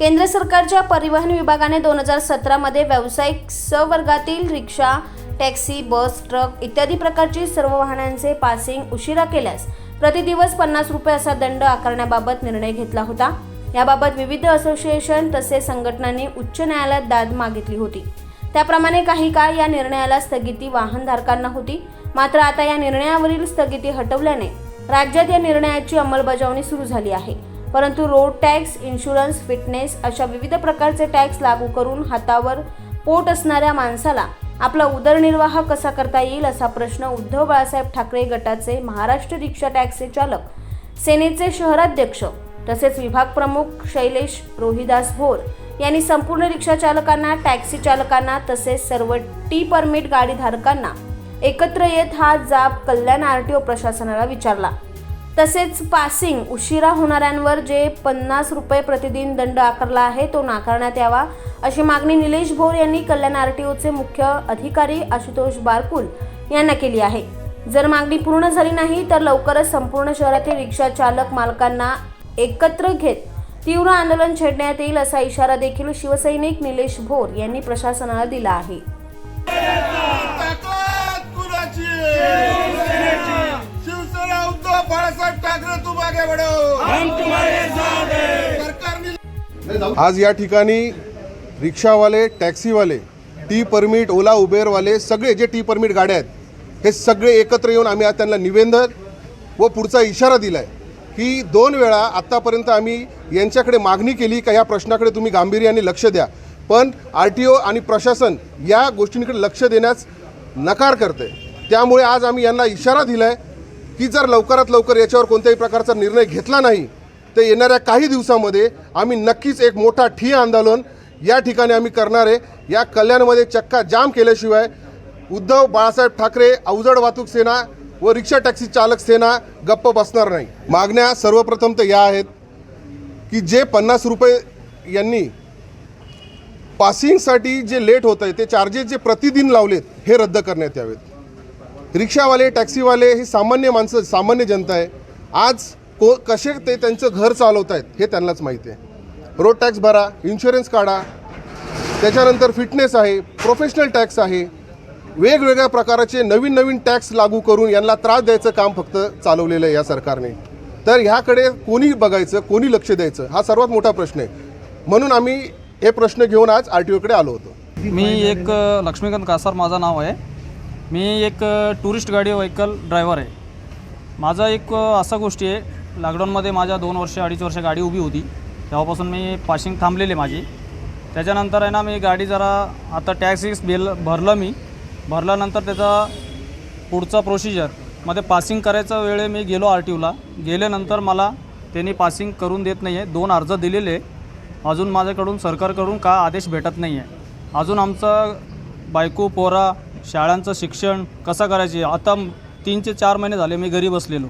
केंद्र सरकारच्या परिवहन विभागाने दोन हजार सतरामध्ये व्यावसायिक सवर्गातील रिक्षा टॅक्सी बस ट्रक इत्यादी प्रकारची सर्व वाहनांचे पासिंग उशिरा केल्यास प्रतिदिवस पन्नास रुपये असा दंड आकारण्याबाबत निर्णय घेतला होता. याबाबत विविध असोसिएशन तसेच संघटनांनी उच्च न्यायालयात दाद मागितली होती. त्याप्रमाणे काही काळ या निर्णयाला स्थगिती वाहनधारकांना होती. मात्र आता या निर्णयावरील स्थगिती हटवल्याने राज्यात या निर्णयाची अंमलबजावणी सुरू झाली आहे. परंतु रोड टॅक्स इन्शुरन्स फिटनेस अशा विविध प्रकारचे टॅक्स लागू करून हातावर पोट असणाऱ्या माणसाला आपला उदरनिर्वाह कसा करता येईल असा प्रश्न उद्धव बाळासाहेब ठाकरे गटाचे महाराष्ट्र रिक्षा टॅक्सी चालक सेनेचे शहराध्यक्ष तसेच विभाग प्रमुख शैलेश रोहिदास भोर यांनी संपूर्ण रिक्षा चालकांना टॅक्सी चालकांना तसेच सर्व टी परमिट गाडीधारकांना एकत्र येत हा जाब कल्याण आर टी ओ प्रशासनाला विचारला. तसेच पासिंग उशिरा होणाऱ्यांवर जे पन्नास रुपये प्रतिदिन दंड आकारला आहे तो नाकारण्यात यावा अशी मागणी निलेश भोर यांनी कल्याण आर टी ओचे मुख्य अधिकारी आशुतोष बारकुल यांना केली आहे. जर मागणी पूर्ण झाली नाही तर लवकरच संपूर्ण शहरातील रिक्षा चालक मालकांना एकत्र घेत तीव्र आंदोलन छेडण्यात येईल असा इशारा देखील शिवसैनिक निलेश भोर यांनी प्रशासनाला दिला आहे. बढो आज या ठिकाणी रिक्षावाले टॅक्सीवाले टी परमिट ओला उबेरवाले सगळे जे टी परमिट गाड्या आहेत हे सगळे एकत्र येऊन आम्ही आज त्यांना निवेदन व पुढचा इशारा दिला आहे की दोन वेळा आत्तापर्यंत आम्ही यांच्याकडे मागणी केली का या प्रश्नाकडे तुम्ही गांभीर्याने लक्ष द्या. पण आर टी ओ आणि प्रशासन या गोष्टींकडे लक्ष देण्यास नकार करते त्यामुळे आज आम्ही यांना इशारा दिला आहे की जर लवकरात लवकर याच्यावर कोणत्याही प्रकारचा निर्णय घेतला नाही तर येणाऱ्या काही दिवसामध्ये आम्ही नक्कीच एक मोठा ठिय्या आंदोलन या ठिकाणी आम्ही करणार आहे. या कल्याणमध्ये चक्का जाम केल्याशिवाय उद्धव बाळासाहेब ठाकरे अवजड वाहतूक सेना व रिक्षा टॅक्सी चालक सेना गप्प बसणार नाही. मागण्या सर्वप्रथम तर या आहेत की जे पन्नास रुपये यांनी पासिंगसाठी जे लेट होत आहे ते चार्जेस जे प्रतिदिन लावलेत हे रद्द करण्यात यावेत. रिक्षावाले टॅक्सीवाले ही सामान्य माणसं सामान्य जनता आहे. आज को कसे ते त्यांचं घर चालवत आहेत हे त्यांनाच माहिती आहे. रोड टॅक्स भरा इन्शुरन्स काढा. त्याच्यानंतर फिटनेस आहे प्रोफेशनल टॅक्स आहे. वेगवेगळ्या प्रकारचे नवीन नवीन टॅक्स लागू करून यांना त्रास द्यायचं काम फक्त चालवलेलं आहे या सरकारने. तर ह्याकडे कोणी बघायचं कोणी लक्ष द्यायचं हा सर्वात मोठा प्रश्न आहे. म्हणून आम्ही हे प्रश्न घेऊन आज आर टी ओकडे आलो होतो. मी एक लक्ष्मीकांत कासार माझं नाव आहे. मी एक टुरिस्ट गाडी व्हेकल ड्रायव्हर आहे. माझा एक असा गोष्टी आहे. लॉकडाऊनमध्ये माझ्या दोन वर्ष अडीच वर्ष गाडी उभी होती. तेव्हापासून मी पासिंग थांबलेली माझी. त्याच्यानंतर आहे ना मी गाडी जरा आता टॅक्स बिल भरलं मी. भरल्यानंतर त्याचा पुढचा प्रोसिजरमध्ये पासिंग करायचा वेळे मी गेलो आर टी ओला गेल्यानंतर मला त्यांनी पासिंग करून देत नाही आहे दोन अर्ज दिलेले अजून माझ्याकडून सरकारकडून का आदेश भेटत नाही आहे अजून आमचं बायको पोरा शाळांचं शिक्षण कसं करायचे? आता तीन ते चार महिने झाले मी घरी बसलेलो.